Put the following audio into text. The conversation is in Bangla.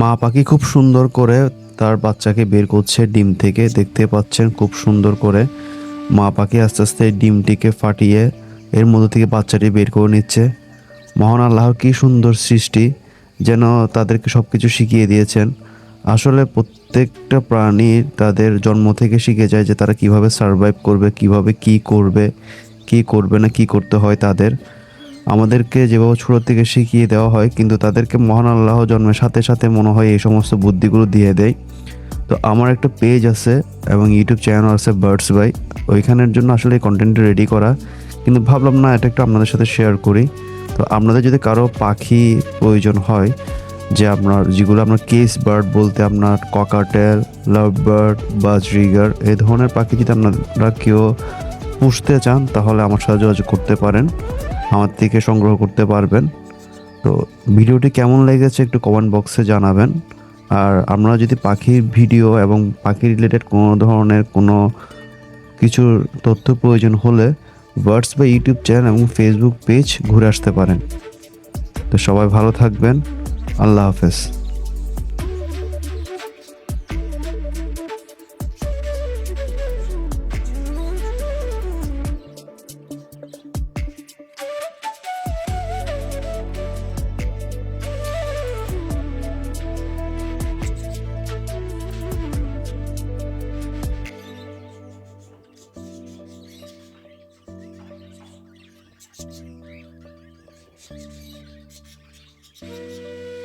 মা পাখি খুব সুন্দর করে তার বাচ্চাকে বের করছে ডিম থেকে। দেখতে পাচ্ছেন খুব সুন্দর করে মা পাখি আস্তে আস্তে ডিমটিকে ফাটিয়ে এর মধ্যে থেকে বাচ্চাটি বের করে নিচ্ছে। মহান আল্লাহর কি সুন্দর সৃষ্টি, যেন তাদেরকে সব কিছু শিখিয়ে দিয়েছেন। আসলে প্রত্যেকটা প্রাণী তাদের জন্ম থেকে শিখে যায় যে তারা কীভাবে সার্ভাইভ করবে, কীভাবে কি করবে কি করবে না কি করতে হয় তাদের। আমাদেরকে যেভাবে ছোটো থেকে শিখিয়ে দেওয়া হয়, কিন্তু তাদেরকে মহান আল্লাহ জন্মের সাথে সাথে মনে হয় এই সমস্ত বুদ্ধিগুলো দিয়ে দেয়। তো আমার একটা পেজ আছে এবং ইউটিউব চ্যানেল আছে বার্ডস বাই ওইখানের জন্য আসলে এই কন্টেন্টটা রেডি করা। কিন্তু ভাবলাম, না, এটা একটু আপনাদের সাথে শেয়ার করি। তো আপনাদের যদি কারও পাখি প্রয়োজন হয়, যে আপনার যেগুলো আপনার কেস বার্ড বলতে আপনার ককাটেল লাভ বার্ড বা ট্রিগার এই ধরনের পাখি যদি আপনারা কেউ পুষতে চান, তাহলে আমার সাথে যোগাযোগ করতে পারেন। আমার থেকে সংগ্রহ করতে পারবেন। তো ভিডিওটি কেমন লেগেছে একটু কমেন্ট বক্সে জানাবেন। আর আমরা যদি পাখির ভিডিও এবং পাখি রিলেটেড কোনো ধরনের কোনো কিছুর তথ্য প্রয়োজন হলে বার্ডস বা ইউটিউব চ্যানেল এবং ফেসবুক পেজ ঘুরে আসতে পারেন। তো সবাই ভালো থাকবেন। আল্লাহ হাফেজ। Thank